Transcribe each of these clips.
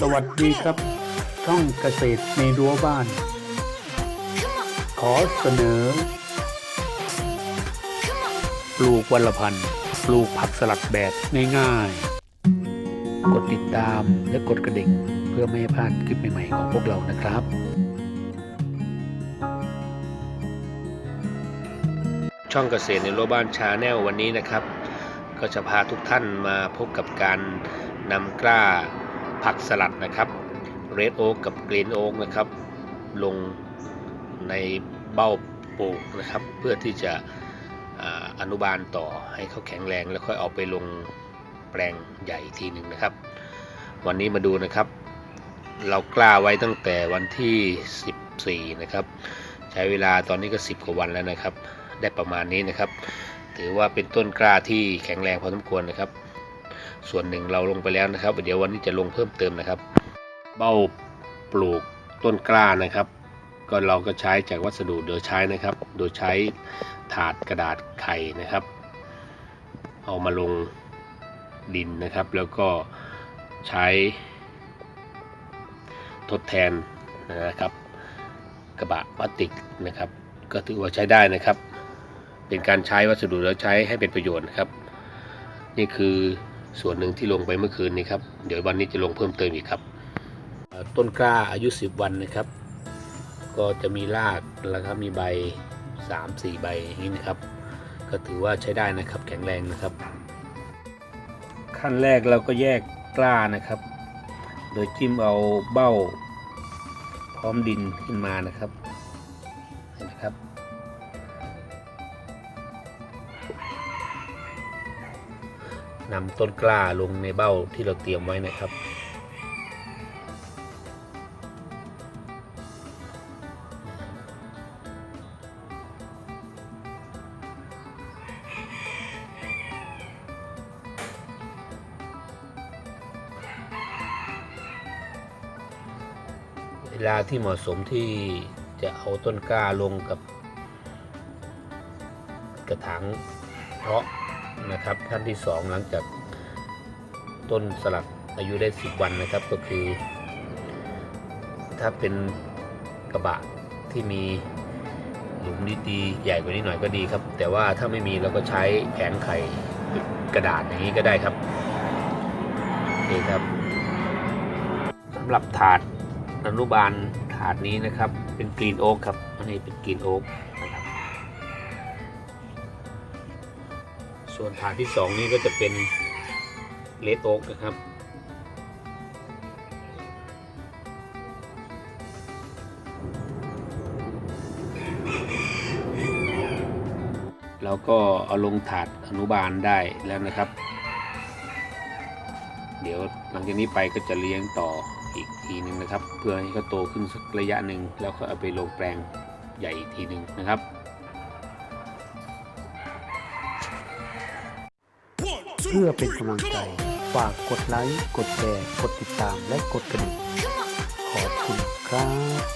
สวัสดีครับ ช่องเกษตรในรั้วบ้าน ขอเสนอ ปลูกวัลพันธ์ปลูกผักสลัดแบบง่ายๆ กดติดตามและกดกระดิ่ง เพื่อไม่ให้พลาดคลิปใหม่ๆของพวกเรานะครับ ช่องเกษตรในรั้วบ้านชาแนลวันนี้นะครับ ก็จะพาทุกท่านมาพบกับการนำกล้า ผักสลัดนะครับเรดโอ๊กกับกรีนโอ๊กนะครับ ลงในเบ้าปลูกนะครับ เพื่อที่จะอนุบาลต่อให้เขาแข็งแรงแล้วค่อยเอาไปลงแปลงใหญ่อีกทีหนึ่งนะครับ วันนี้มาดูนะครับ เรากล้าไว้ตั้งแต่วันที่ 14 นะครับ ใช้เวลาตอนนี้ก็ 10 กว่าวันแล้วนะครับ ได้ประมาณนี้นะครับ ถือว่าเป็นต้นกล้าที่แข็งแรงพอสมควรนะครับ ส่วนหนึ่งเราลงไปแล้วนะครับ เดี๋ยววันนี้จะลงเพิ่มเติมนะครับ เบ้าปลูกต้นกล้านะครับ ก็เราก็ใช้จากวัสดุเดือใช้นะครับ โดยใช้ถาดกระดาษไข่นะครับ เอามาลงดินนะครับ แล้วก็ใช้ทดแทนนะครับ กระบะพลาสติกนะครับ ก็ถือว่าใช้ได้นะครับ เป็นการใช้วัสดุแล้วใช้ให้เป็นประโยชน์นะครับ นี่คือ ส่วนหนึ่งที่ลงไปเมื่อคืนนี้ครับ เดี๋ยววันนี้จะลงเพิ่มเติมอีกครับ ต้นกล้าอายุ 10 วันนะครับ ก็จะมีรากแล้วก็มีใบ 3-4 ใบอย่างนี้นะครับ ก็ถือว่าใช้ได้นะครับแข็งแรงนะครับ ขั้นแรกเราก็แยกกล้านะครับ โดยจิ้มเอาเบ้า พร้อมดินขึ้นมานะครับเห็นไหมครับ นำต้นกล้าลงในเบ้าที่เราเตรียมไว้นะครับ เวลาที่เหมาะสมที่จะเอาต้นกล้าลงกับกระถางเพาะ นะครับขั้นที่สองหลังจากต้นสลัดอายุได้ 10 วันนะครับก็คือ ถ้าเป็นกระบะที่มีหลุมดีๆใหญ่กว่านี้หน่อยก็ดีครับ แต่ว่าถ้าไม่มีเราก็ใช้แผงไข่กระดาษอย่างนี้ก็ได้ครับนี่ครับสำหรับถาดอนุบาลถาดนี้นะครับ เป็นกรีนโอ๊กครับอันนี้เป็นกรีนโอ๊ก ส่วนฐานที่สองนี่ก็จะเป็นเลดโอ๊กนะครับเราก็เอาลงถาดอนุบาลได้แล้วนะครับ เดี๋ยวหลังจากนี้ไปก็จะเลี้ยงต่ออีกทีหนึ่งนะครับ เพื่อให้เขาโตขึ้นสักระยะหนึ่งแล้วก็เอาไปลงแปลงใหญ่อีกทีหนึ่งนะครับ เพื่อเป็นกำลังใจ ฝากกดไลค์ กดแชร์ กดติดตาม และกดกระดิ่ง ขอบคุณครับ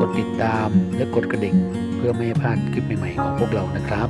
กดติดตามและกดกระดิ่ง เพื่อไม่ให้พลาดคลิปใหม่ๆของพวกเรานะครับ